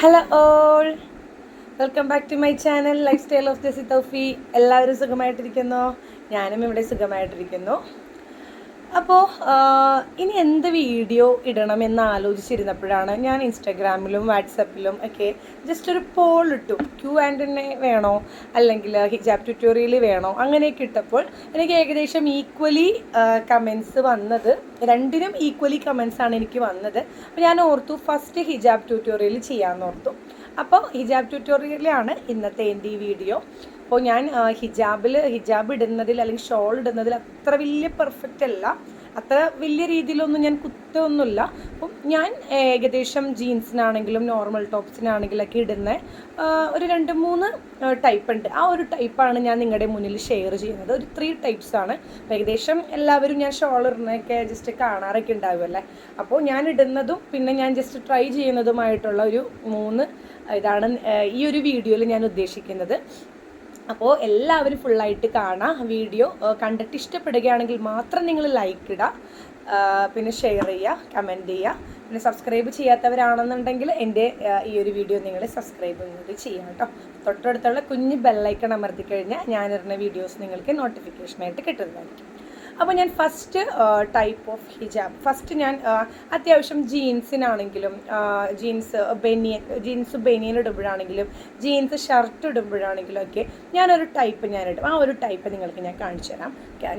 Hello all welcome back to my channel life style of Jasi Thoufi എല്ലാവരും സുഖമായിട്ടിരിക്കുന്നോ? ഞാനും ഇവിടെ സുഖമായിട്ടിരിക്കുന്നു. അപ്പോൾ ഇനി എന്ത് വീഡിയോ ഇടണം എന്ന് ആലോചിച്ചിരുന്നപ്പോഴാണ് ഞാൻ ഇൻസ്റ്റാഗ്രാമിലും വാട്സപ്പിലും ഒക്കെ ജസ്റ്റ് ഒരു പോൾ ഇട്ടു. ക്യൂ ആൻഡ് എന്നെ വേണോ? അല്ലെങ്കിൽ ഹിജാബ് ട്യൂട്ടോറിയൽ വേണോ? അങ്ങനെയൊക്കെ ഇട്ടപ്പോൾ എനിക്ക് ഏകദേശം ഈക്വലി കമൻസ് വന്നത് രണ്ടിനും ഈക്വലി കമൻസ് ആണ് എനിക്ക് വന്നത്. അപ്പോൾ ഞാൻ ഓർത്തു ഫസ്റ്റ് ഹിജാബ് ട്യൂട്ടോറിയൽ ചെയ്യാമെന്ന് ഓർത്തു. അപ്പോൾ ഹിജാബ് ട്യൂട്ടോറിയലാണ് ഇന്നത്തെ എന്റെ ഈ വീഡിയോ അപ്പോൾ ഞാൻ ഹിജാബിൽ ഹിജാബ് ഇടുന്നതിൽ അല്ലെങ്കിൽ ഷോൾ ഇടുന്നതിൽ അത്ര വലിയ പെർഫെക്റ്റ് അല്ല. അത്ര വലിയ രീതിയിലൊന്നും ഞാൻ കുത്തൊന്നുമില്ല അപ്പം ഞാൻ ഏകദേശം ജീൻസിനാണെങ്കിലും നോർമൽ ടോപ്സിനാണെങ്കിലൊക്കെ ഇടുന്ന ഒരു രണ്ട് മൂന്ന് ടൈപ്പ് ഉണ്ട്. ആ ഒരു ടൈപ്പാണ് ഞാൻ നിങ്ങളുടെ മുന്നിൽ ഷെയർ ചെയ്യുന്നത്. ഒരു ത്രീ ടൈപ്സ് ആണ്. ഏകദേശം എല്ലാവരും ഞാൻ ഷോൾ ഇടുന്നതൊക്കെ ജസ്റ്റ് കാണാറൊക്കെ ഉണ്ടാവുമല്ലേ അപ്പോൾ ഞാൻ ഇടുന്നതും പിന്നെ ഞാൻ ജസ്റ്റ് ട്രൈ ചെയ്യുന്നതുമായിട്ടുള്ള ഒരു മൂന്ന് ഇതാണ് ഈ ഒരു വീഡിയോയിൽ ഞാൻ ഉദ്ദേശിക്കുന്നത്. അപ്പോൾ എല്ലാവരും ഫുള്ളായിട്ട് കാണാം വീഡിയോ. കണ്ടിട്ട് ഇഷ്ടപ്പെടുകയാണെങ്കിൽ മാത്രം നിങ്ങൾ ലൈക്ക് ഇടുക പിന്നെ ഷെയർ ചെയ്യുക കമന്റ് ചെയ്യുക പിന്നെ സബ്സ്ക്രൈബ് ചെയ്യാത്തവരാണെന്നുണ്ടെങ്കിൽ എന്റെ ഈ ഒരു വീഡിയോ നിങ്ങൾ സബ്സ്ക്രൈബ് കൂടി ചെയ്യാം കേട്ടോ തൊട്ടടുത്തുള്ള കുഞ്ഞ് ബെല്ലൈക്കൺ അമർത്തി കഴിഞ്ഞാൽ ഞാനിടുന്ന വീഡിയോസ് നിങ്ങൾക്ക് നോട്ടിഫിക്കേഷനായിട്ട് കിട്ടുന്നതായിരിക്കും. അപ്പോൾ ഞാൻ ഫസ്റ്റ് ടൈപ്പ് ഓഫ് ഹിജാബ് ഫസ്റ്റ് ഞാൻ അത്യാവശ്യം ജീൻസിനാണെങ്കിലും ജീൻസ് ബനിയൻ ജീൻസ് ബനിയൻ ഇടുമ്പോഴാണെങ്കിലും ജീൻസ് ഷർട്ട് ഇടുമ്പോഴാണെങ്കിലും ഒക്കെ ഞാനൊരു ടൈപ്പ് ഞാൻ ഇടും. ആ ഒരു ടൈപ്പ് നിങ്ങൾക്ക് ഞാൻ കാണിച്ചു തരാം.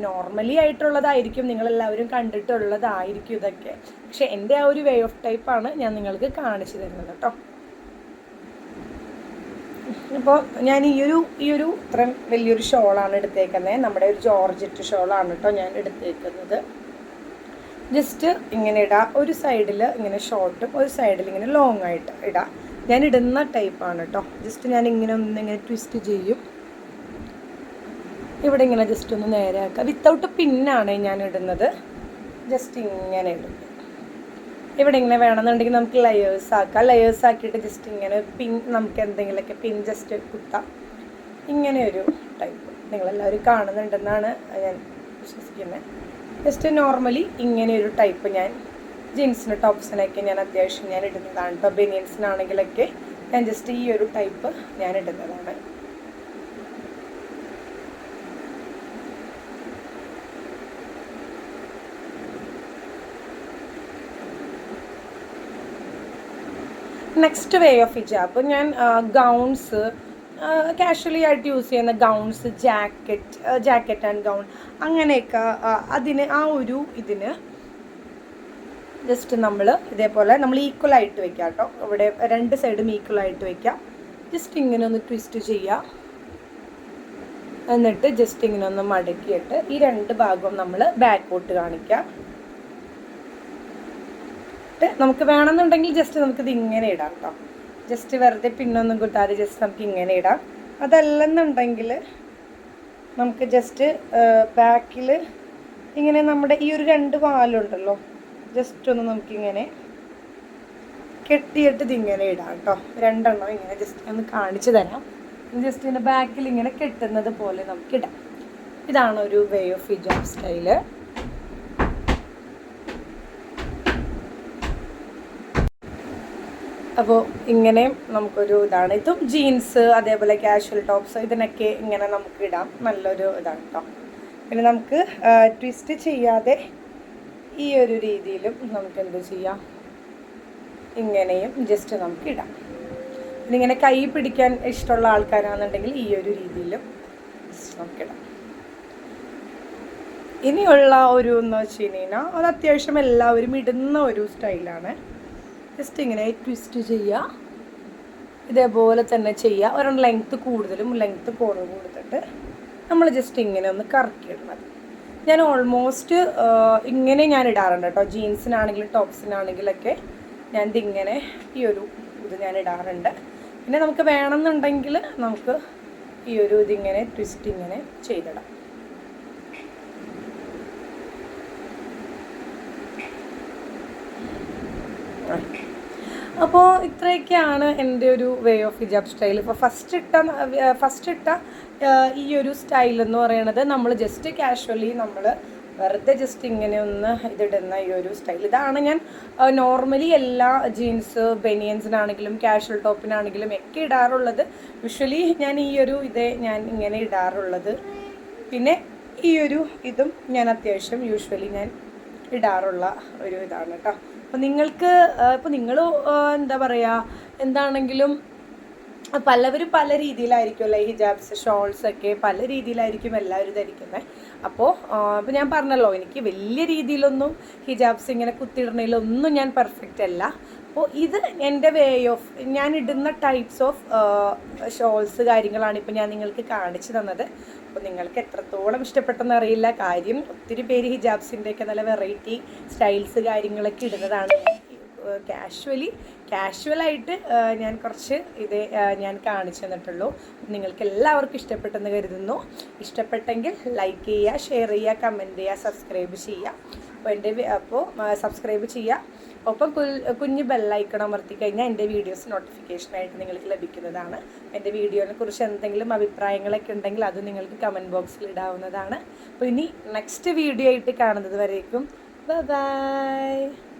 നോർമലി ആയിട്ടുള്ളതായിരിക്കും നിങ്ങളെല്ലാവരും കണ്ടിട്ടുള്ളതായിരിക്കും ഇതൊക്കെ. പക്ഷേ എന്റെ ആ ഒരു വേ ഓഫ് ടൈപ്പാണ് ഞാൻ നിങ്ങൾക്ക് കാണിച്ചു തരുന്നത് കേട്ടോ അപ്പോൾ ഞാൻ ഈ ഒരു ഈ ഒരു ഇത്രയും വലിയൊരു ഷോളാണ് എടുത്തേക്കുന്നത് നമ്മുടെ ഒരു ജോർജറ്റ് ഷോളാണ് കേട്ടോ ഞാൻ എടുത്തേക്കുന്നത്. ജസ്റ്റ് ഇങ്ങനെ ഇടാം. ഒരു സൈഡിൽ ഇങ്ങനെ ഷോർട്ടും ഒരു സൈഡിൽ ഇങ്ങനെ ലോങ് ആയിട്ട് ഇടാം. ഞാൻ ഇടുന്ന ടൈപ്പാണ് കേട്ടോ ജസ്റ്റ് ഞാൻ ഇങ്ങനെ ഒന്ന് ഇങ്ങനെ ട്വിസ്റ്റ് ചെയ്യും. ഇവിടെ ഇങ്ങനെ ജസ്റ്റ് ഒന്ന് നേരെ ആക്കുക വിത്തൗട്ട് പിന്നാണ് ഞാൻ ഇടുന്നത്. ജസ്റ്റ് ഇങ്ങനെ ഇടും. ഇവിടെ ഇങ്ങനെ വേണമെന്നുണ്ടെങ്കിൽ നമുക്ക് ലെയേഴ്സ് ആക്കാം. ലെയേഴ്സ് ആക്കിയിട്ട് ജസ്റ്റ് ഇങ്ങനെ പിൻ നമുക്ക് എന്തെങ്കിലുമൊക്കെ പിൻ ജസ്റ്റ് കുത്താം. ഇങ്ങനെ ഒരു ടൈപ്പ് നിങ്ങളെല്ലാവരും കാണുന്നുണ്ടെന്നാണ് ഞാൻ വിശ്വസിക്കുന്നത് ജസ്റ്റ് നോർമലി ഇങ്ങനെ ഒരു ടൈപ്പ് ഞാൻ ജീൻസിന് ടോപ്സിനൊക്കെ ഞാൻ അത്യാവശ്യം ഞാൻ ഇടുന്നതാണ്. ഇപ്പോൾ ബനിയൻസിനാണെങ്കിലൊക്കെ ഞാൻ ജസ്റ്റ് ഈ ഒരു ടൈപ്പ് ഞാൻ ഇടുന്നതാണ്. നെക്സ്റ്റ് വേ ഓഫ് ഹിജാബ് ഞാൻ ഗൗൺസ് കാഷ്വലി ആയിട്ട് യൂസ് ചെയ്യുന്ന gowns jacket jacket and gown അങ്ങനെയൊക്കെ അതിന് ആ ഒരു ഇതിന് ജസ്റ്റ് നമ്മൾ ഇതേപോലെ നമ്മൾ ഈക്വൽ ആയിട്ട് വെക്കാം കേട്ടോ. ഇവിടെ രണ്ട് സൈഡും ഈക്വൽ ആയിട്ട് വെക്കാം ജസ്റ്റ് ഇങ്ങനെ ഒന്ന് ട്വിസ്റ്റ് ചെയ്യാം എന്നിട്ട് ജസ്റ്റ് ഇങ്ങനെ ഒന്ന് മടക്കിയിട്ട് ഈ രണ്ട് ഭാഗവും നമ്മൾ ബാക്ക് പോട്ട് കാണിക്കാം ഇട്ട് നമുക്ക് വേണമെന്നുണ്ടെങ്കിൽ ജസ്റ്റ് നമുക്കിത് ഇങ്ങനെ ഇടാം കേട്ടോ ജസ്റ്റ് വെറുതെ പിന്നൊന്നും കൂട്ടാതെ ജസ്റ്റ് നമുക്ക് ഇങ്ങനെ ഇടാം. അതല്ലെന്നുണ്ടെങ്കിൽ നമുക്ക് ജസ്റ്റ് ബാക്കിൽ ഇങ്ങനെ നമ്മുടെ ഈ ഒരു രണ്ട് വാലുണ്ടല്ലോ. ജസ്റ്റ് ഒന്ന് നമുക്കിങ്ങനെ കെട്ടിയിട്ട് ഇതിങ്ങനെ ഇടാം കേട്ടോ രണ്ടെണ്ണം ഇങ്ങനെ ജസ്റ്റ് ഒന്ന് കാണിച്ചു തരാം. ജസ്റ്റ് ഇതിന്റെ ബാക്കിൽ ഇങ്ങനെ കെട്ടുന്നത് പോലെ നമുക്കിടാം ഇതാണ് ഒരു വേ ഓഫ് ഹിജാബ് സ്റ്റൈൽ അപ്പോൾ ഇങ്ങനെയും നമുക്കൊരു ഇതാണ്. ഇതും ജീൻസ് അതേപോലെ കാഷ്വൽ ടോപ്സ് ഇതിനൊക്കെ ഇങ്ങനെ നമുക്ക് ഇടാം. നല്ലൊരു ഇതാണ് കേട്ടോ പിന്നെ നമുക്ക് ട്വിസ്റ്റ് ചെയ്യാതെ ഈ ഒരു രീതിയിലും നമുക്ക് എന്ത് ചെയ്യാം? ഇങ്ങനെയും ജസ്റ്റ് നമുക്ക് ഇടാം. പിന്നെ ഇങ്ങനെ കൈ പിടിക്കാൻ ഇഷ്ടമുള്ള ആൾക്കാരാണെന്നുണ്ടെങ്കിൽ ഈ ഒരു രീതിയിലും നമുക്ക് നമുക്കിടാം ഇനിയുള്ള ഒരു എന്ന് വെച്ച് കഴിഞ്ഞാൽ അത് അത്യാവശ്യം എല്ലാവരും ഇടുന്ന ഒരു സ്റ്റൈലാണ്. ജസ്റ്റ് ഇങ്ങനെ ട്വിസ്റ്റ് ചെയ്യുക. ഇതേപോലെ തന്നെ ചെയ്യുക. ഒരെണ്ണം ലെങ്ത്ത് കൂടുതലും ലെങ്ത്ത് കുറവ് കൊടുത്തിട്ട് നമ്മൾ ജസ്റ്റ് ഇങ്ങനെ ഒന്ന് കറക്കി ഇടണം ഞാൻ ഓൾമോസ്റ്റ് ഇങ്ങനെ ഞാൻ ഇടാറുണ്ട് കേട്ടോ. ജീൻസിനാണെങ്കിലും ടോപ്സിനാണെങ്കിലൊക്കെ ഞാൻ ഇതിങ്ങനെ ഈ ഒരു ഇത് ഞാൻ ഇടാറുണ്ട്. പിന്നെ നമുക്ക് വേണമെന്നുണ്ടെങ്കിൽ നമുക്ക് ഈ ഒരു ഇതിങ്ങനെ ട്വിസ്റ്റ് ഇങ്ങനെ ചെയ്തിടാം. അപ്പോൾ ഇത്രയൊക്കെയാണ് എന്റെ ഒരു വേ ഓഫ് ഹിജാബ് സ്റ്റൈൽ ഇപ്പോൾ ഫസ്റ്റ് ഇട്ട ഫസ്റ്റ് ഇട്ട ഈ ഒരു സ്റ്റൈൽ എന്ന് പറയണത് നമ്മൾ ജസ്റ്റ് കാഷ്വലി നമ്മൾ വെറുതെ ജസ്റ്റ് ഇങ്ങനെ ഒന്ന് ഇതിടുന്ന ഈ ഒരു സ്റ്റൈൽ ഇതാണ് ഞാൻ നോർമലി എല്ലാ ജീൻസ് ബനിയൻസിനാണെങ്കിലും കാഷ്വൽ ടോപ്പിനാണെങ്കിലും ഒക്കെ ഇടാറുള്ളത്. യൂഷ്വലി ഞാൻ ഈ ഒരു ഇതേ ഞാൻ ഇങ്ങനെ ഇടാറുള്ളത്. പിന്നെ ഈ ഒരു ഇതും ഞാൻ അത്യാവശ്യം യൂഷ്വലി ഞാൻ ഇടാറുള്ള ഒരു ഇതാണ് കേട്ടോ അപ്പോൾ നിങ്ങൾക്ക് ഇപ്പോൾ നിങ്ങൾ എന്താ പറയുക എന്താണെങ്കിലും പലവരും പല രീതിയിലായിരിക്കുമല്ലോ ഹിജാബ്സ് ഷോൾസ് ഒക്കെ പല രീതിയിലായിരിക്കും എല്ലാവരും ധരിക്കുന്നത് അപ്പോൾ ഇപ്പോൾ ഞാൻ പറഞ്ഞല്ലോ എനിക്ക് വലിയ രീതിയിലൊന്നും ഹിജാബ്സ് ഇങ്ങനെ കുത്തിയിടണതിലൊന്നും ഞാൻ പെർഫെക്റ്റ് അല്ല. അപ്പോൾ ഇത് എന്റെ വേ ഓഫ് ഞാൻ ഇടുന്ന ടൈപ്സ് ഓഫ് ഷോൾസ് കാര്യങ്ങളാണ് ഇപ്പോൾ ഞാൻ നിങ്ങൾക്ക് കാണിച്ചു തന്നത്. അപ്പോൾ നിങ്ങൾക്ക് എത്രത്തോളം ഇഷ്ടപ്പെട്ടെന്ന് അറിയില്ല. കാര്യം ഒത്തിരി പേര് ഹിജാബ്സിന്റെയൊക്കെ നല്ല വെറൈറ്റി സ്റ്റൈൽസ് കാര്യങ്ങളൊക്കെ ഇടുന്നതാണ്. കാഷ്വലി കാഷ്വലായിട്ട് ഞാൻ കുറച്ച് ഇത് ഞാൻ കാണിച്ചു തന്നിട്ടുള്ളൂ. നിങ്ങൾക്ക് എല്ലാവർക്കും ഇഷ്ടപ്പെട്ടെന്ന് കരുതുന്നു. ഇഷ്ടപ്പെട്ടെങ്കിൽ ലൈക്ക് ചെയ്യുക ഷെയർ ചെയ്യുക കമന്റ് ചെയ്യുക സബ്സ്ക്രൈബ് ചെയ്യുക. അപ്പോൾ എന്റെ അപ്പോൾ സബ്സ്ക്രൈബ് ചെയ്യുക ഒപ്പം കുഞ്ഞ് ബെല്ലൈക്കൺ അമർത്തി കഴിഞ്ഞാൽ എന്റെ വീഡിയോസ് നോട്ടിഫിക്കേഷനായിട്ട് നിങ്ങൾക്ക് ലഭിക്കുന്നതാണ്. എന്റെ വീഡിയോനെ കുറിച്ച് എന്തെങ്കിലും അഭിപ്രായങ്ങളൊക്കെ ഉണ്ടെങ്കിൽ അത് നിങ്ങൾക്ക് കമന്റ് ബോക്സിൽ ഇടാവുന്നതാണ്. അപ്പോൾ ഇനി നെക്സ്റ്റ് വീഡിയോ ആയിട്ട് കാണുന്നത് വരേക്കും. ബൈ